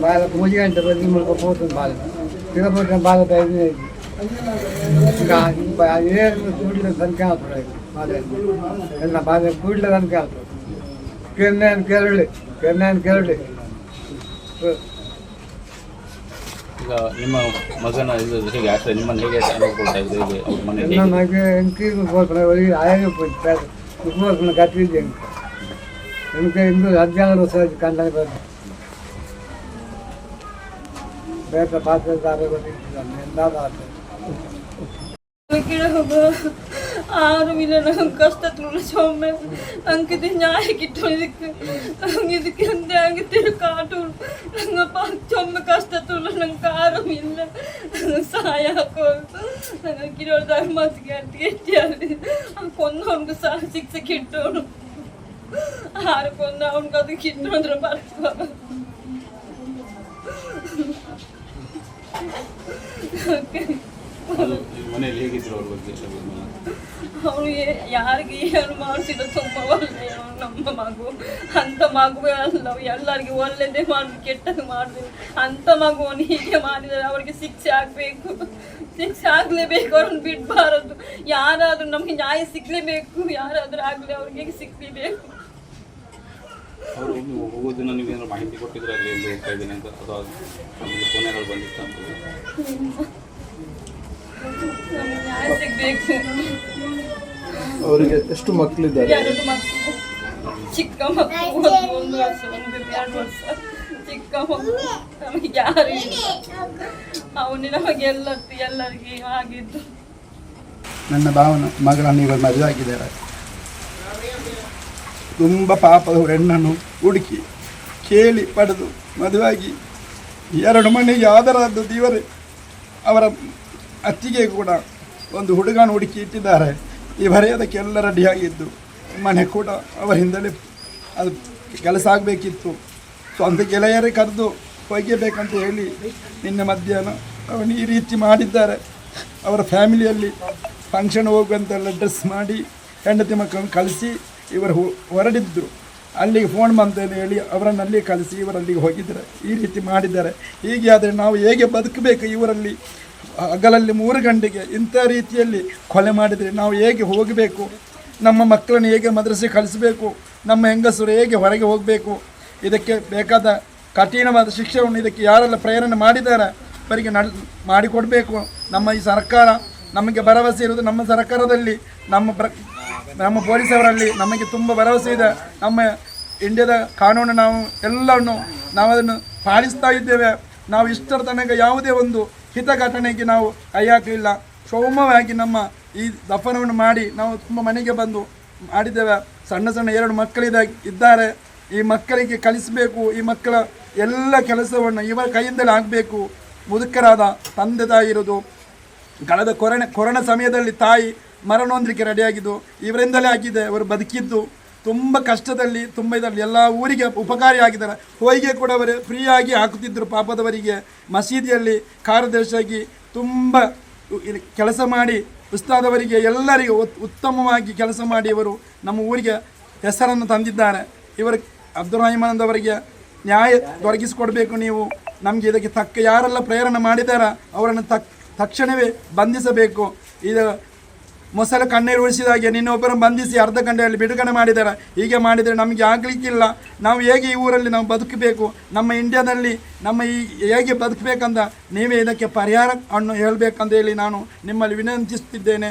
బాగా పూజ అంటే ప్రతి మనకు పోతుంది బాగా తిరగబడిన బాగా తయారు ఇంకా అదే కూడలేదు దానికి వెళ్తాడు బాగా బాగా కూడలేదు దానికి వెళ్తాడు కెన్నాయన కేరళి కెన్నాయన కేరళి ಈಗ ನಿಮ್ಮ ಮಗನ ಇದು ಹೇಗೆ ಆಶ್ರಯ ನಿಮ್ಮನ್ನು ಹೇಗೆ ಅನುಭವ ಕೊಡ್ತಾ ಇದ್ರು ಹೇಗೆ ಅವ್ರ ಮನೆ ಹೇಗೆ? ನಮಗೆ ಎಂಕೀರು ಹೋಗ್ತಾರೆ ಅವರಿಗೆ ಕಟ್ಟಿದ್ದೆ ಎಂಕ ಹದಿನಾರು ವರ್ಷ ಕಂಡ ಬೇರೆ ಪಾತ್ರಧಾರಗಳು ಹೋಗೋ ആരുമില്ല കഷ്ടത്തിലുള്ള ചുമ ഞങ്ങൾക്ക് ഞാൻ കിട്ടും ಇದಕ್ಕೆ ಅಂತ ಹಂಗೆ ತಿಳ್ಕಾಟುಳು ನಂಗಪ್ಪ ಚೊಮ್ಮ ಕಷ್ಟತುಳು ನಂಗೆ ಆರಾಮಿಲ್ಲ ಸಹಾಯ ಹಾಕೋದು ನಂಗಿರೋರು ಧರ್ಮಸ್ಗೆ ಅಂತ ಎಟ್ಟಿ ಕೊಂದವನ್ಗೆ ಸಹ ಶಿಕ್ಷೆ ಕಿಟ್ಟೋನು ಆರು ಕೊಂದ ಅವನ್ಗೆ ಅದು ಕಿಟ್ಟು ಅಂದ್ರೆ ಬರ್ತವ ಓಕೆ ಮನೆಯಲ್ಲಿ ಹೇಗಿದ್ರು ಅವ್ರ ಬಗ್ಗೆ ಎಲ್ಲ ಗೊತ್ತಿಲ್ಲ. ಅವನು ಯಾರಿಗೆ ಏನು ಮಾಡಿಸಿದ ತುಂಬ ಒಳ್ಳೆಯ ನಮ್ಮ ಮಗು. ಅಂಥ ಮಗುವೇ ಅಲ್ಲ ಎಲ್ಲರಿಗೂ ಒಳ್ಳೆದೇ ಮಾಡಿ ಕೆಟ್ಟದ್ದು ಮಾಡಿದ್ರು ಅಂತ ಮಗುವನ್ನು ಹೀಗೆ ಮಾಡಿದರೆ ಅವರಿಗೆ ಶಿಕ್ಷೆ ಆಗಬೇಕು. ಶಿಕ್ಷೆ ಆಗಲೇಬೇಕು ಅವ್ರನ್ನ ಬಿಡಬಾರದು. ಯಾರಾದರೂ ನಮಗೆ ನ್ಯಾಯ ಸಿಗಲೇಬೇಕು ಯಾರಾದರೂ ಆಗಲಿ ಅವ್ರಿಗೆ ಸಿಗಲೇಬೇಕು? ಅವರು ಹೋಗೋ ದಿನ ನೀವೇನಾದ್ರು ಮಾಹಿತಿ ಕೊಟ್ಟಿದ್ರೆ ಅಲ್ಲಿ ಎಲ್ಲಿ ಹೋಗ್ತಾ ಇದ್ದೀನಿ ಅಂತ ಅಥವಾ ನಮಗೆ ಫೋನ್ಗಳು ಬಂದಿತ್ತು ಅಂತ? ಅವರಿಗೆ ಎಷ್ಟು ಮಕ್ಕಳಿದ್ದಾರೆ? ಚಿಕ್ಕ ಮಕ್ಕಳು ಒಂದು ವರ್ಷ ಒಂದು ಎರಡು ವರ್ಷ. ಚಿಕ್ಕ ಮಕ್ಕಳು. ನಮಗೆ ಯಾರು ಅವನೇ ನಮಗೆ ಎಲ್ಲತ್ತು ಎಲ್ಲರಿಗೆ ಆಗಿದ್ದು. ನನ್ನ ಭಾವನ ಮಗಳನ್ನು ಇವರು ಮದುವೆ ಆಗಿದ್ದಾರೆ. ತುಂಬ ಪಾಪದ ಹೆಣ್ಣನ್ನು ಹುಡುಕಿ ಕೇಳಿ ಪಡೆದು ಮದುವಾಗಿ ಎರಡು ಮನೆಗೆ ದೇವರೇ ಅವರ ಅತ್ತಿಗೆ ಕೂಡ ಒಂದು ಹುಡುಗನ ಹುಡುಕಿ ಇಟ್ಟಿದ್ದಾರೆ. ಇವರೇ ಅದಕ್ಕೆಲ್ಲ ರೆಡಿಯಾಗಿದ್ದು. ಮನೆ ಕೂಡ ಅವರ ಹಿಂದಲೇ ಅದು ಕೆಲಸ ಆಗಬೇಕಿತ್ತು. ಸೊ ಅಂತ ಗೆಳೆಯರೇ ಕರೆದು ಒಯ್ಯಬೇಕಂತ ಹೇಳಿ ನಿನ್ನೆ ಮಧ್ಯಾಹ್ನ ಅವನು ಈ ರೀತಿ ಮಾಡಿದ್ದಾರೆ. ಅವರ ಫ್ಯಾಮಿಲಿಯಲ್ಲಿ ಫಂಕ್ಷನ್ ಹೋಗುವಂತೆಲ್ಲ ಡ್ರೆಸ್ ಮಾಡಿ ಹೆಂಡತಿ ಮಕ್ಕಳನ್ನು ಕಳಿಸಿ ಇವರು ಹೊರಡಿದ್ದರು ಅಲ್ಲಿಗೆ ಫೋನ್ ಬಂತೇನೆ ಹೇಳಿ ಅವರನ್ನು ಅಲ್ಲಿಗೆ ಕಳಿಸಿ ಇವರಲ್ಲಿಗೆ ಹೋಗಿದ್ದಾರೆ. ಈ ರೀತಿ ಮಾಡಿದ್ದಾರೆ. ಹೀಗೆ ಆದರೆ ನಾವು ಹೇಗೆ ಬದುಕಬೇಕು ಇವರಲ್ಲಿ? ಹಗಲಲ್ಲಿ ಮೂರು ಗಂಟೆಗೆ ಇಂಥ ರೀತಿಯಲ್ಲಿ ಕೊಲೆ ಮಾಡಿದರೆ ನಾವು ಹೇಗೆ ಹೋಗಬೇಕು? ನಮ್ಮ ಮಕ್ಕಳನ್ನು ಹೇಗೆ ಮದ್ರಸೆ ಕಳಿಸಬೇಕು? ನಮ್ಮ ಹೆಂಗಸರು ಹೇಗೆ ಹೊರಗೆ ಹೋಗಬೇಕು? ಇದಕ್ಕೆ ಬೇಕಾದ ಕಠಿಣವಾದ ಶಿಕ್ಷೆಯನ್ನು ಇದಕ್ಕೆ ಯಾರೆಲ್ಲ ಪ್ರೇರಣೆ ಮಾಡಿದ್ದಾರೆ, ಅವರಿಗೆ ನಡ್ ಮಾಡಿಕೊಡಬೇಕು. ನಮ್ಮ ಈ ಸರ್ಕಾರ ನಮಗೆ ಭರವಸೆ ಇರುವುದು ನಮ್ಮ ಸರ್ಕಾರದಲ್ಲಿ, ನಮ್ಮ ಪ್ರ ನಮ್ಮ ಪೊಲೀಸವರಲ್ಲಿ ನಮಗೆ ತುಂಬ ಭರವಸೆ ಇದೆ. ನಮ್ಮ ಇಂಡಿಯಾದ ಕಾನೂನು ನಾವು ಎಲ್ಲವನ್ನು ನಾವು ಅದನ್ನು ಪಾಲಿಸ್ತಾ ಇದ್ದೇವೆ. ನಾವು ಇಷ್ಟರ ತನಕ ಯಾವುದೇ ಒಂದು ಹಿತಘಟನೆಗೆ ನಾವು ಕೈ ಹಾಕಲಿಲ್ಲ ಸೌಮ್ಯವಾಗಿ ನಮ್ಮ ಈ ದಫನವನ್ನು ಮಾಡಿ ನಾವು ತುಂಬ ಮನೆಗೆ ಬಂದು ಮಾಡಿದ್ದೇವೆ. ಸಣ್ಣ ಸಣ್ಣ ಎರಡು ಮಕ್ಕಳಿದ, ಇದ್ದಾರೆ. ಈ ಮಕ್ಕಳಿಗೆ ಕಲಿಸಬೇಕು, ಈ ಮಕ್ಕಳ ಎಲ್ಲ ಕೆಲಸವನ್ನು ಇವರ ಕೈಯಿಂದಲೇ ಆಗಬೇಕು. ಮುದುಕರಾದ ತಂದೆ ತಾಯಿ ಇರೋದು. ಕಳೆದ ಕೊರೋನಾ ಕೊರೋನಾ ಸಮಯದಲ್ಲಿ ತಾಯಿ ಮರಣ ರೆಡಿಯಾಗಿದ್ದು ಇವರಿಂದಲೇ ಆಗಿದೆ. ಅವರು ಬದುಕಿದ್ದು. ತುಂಬ ಕಷ್ಟದಲ್ಲಿ, ತುಂಬ ಇದರಲ್ಲಿ ಎಲ್ಲ ಊರಿಗೆ ಉಪಕಾರಿಯಾಗಿದ್ದಾರೆ. ಹೋಯಿಗೆ ಕೂಡ ಅವರು ಫ್ರೀಯಾಗಿ ಹಾಕುತ್ತಿದ್ದರು ಪಾಪದವರಿಗೆ. ಮಸೀದಿಯಲ್ಲಿ ಕಾರ್ಯದರ್ಶಿಯಾಗಿ ತುಂಬ ಕೆಲಸ ಮಾಡಿ, ಉಸ್ತಾದವರಿಗೆ ಎಲ್ಲರಿಗೂ ಉತ್- ಉತ್ತಮವಾಗಿ ಕೆಲಸ ಮಾಡಿ ಇವರು ನಮ್ಮ ಊರಿಗೆ ಹೆಸರನ್ನು ತಂದಿದ್ದಾರೆ. ಇವರು ಅಬ್ದುಲ್ ರಹಿಮಾನ್ ಅವರಿಗೆ ನ್ಯಾಯ ದೊರಕಿಸಿಕೊಡಬೇಕು ನೀವು. ನಮಗೆ ಇದಕ್ಕೆ ತಕ್ಕ ಯಾರೆಲ್ಲ ಪ್ರೇರಣೆ ಮಾಡಿದಾರ ಅವರನ್ನು ತಕ್, ತಕ್ಷಣವೇ ಬಂಧಿಸಬೇಕು. ಇದು ಮೊಸಳೆ ಕಣ್ಣೀರು ಉಳಿಸಿದಾಗೆ ನಿನ್ನೊಬ್ಬರು ಬಂಧಿಸಿ ಅರ್ಧ ಗಂಟೆಯಲ್ಲಿ ಬಿಡುಗಡೆ ಮಾಡಿದ್ದಾರೆ. ಹೀಗೆ ಮಾಡಿದರೆ ನಮಗೆ ಆಗಲಿಕ್ಕಿಲ್ಲ. ನಾವು ಹೇಗೆ ಈ ಊರಲ್ಲಿ ನಾವು ಬದುಕಬೇಕು? ನಮ್ಮ ಇಂಡಿಯಾದಲ್ಲಿ ನಮ್ಮ ಈ ಹೇಗೆ ಬದುಕಬೇಕಂತ ನೀವೇ ಇದಕ್ಕೆ ಪರಿಹಾರ ಅನ್ನು ಹೇಳಬೇಕಂತ ಹೇಳಿ ನಾನು ನಿಮ್ಮಲ್ಲಿ ವಿನಂತಿಸುತ್ತಿದ್ದೇನೆ.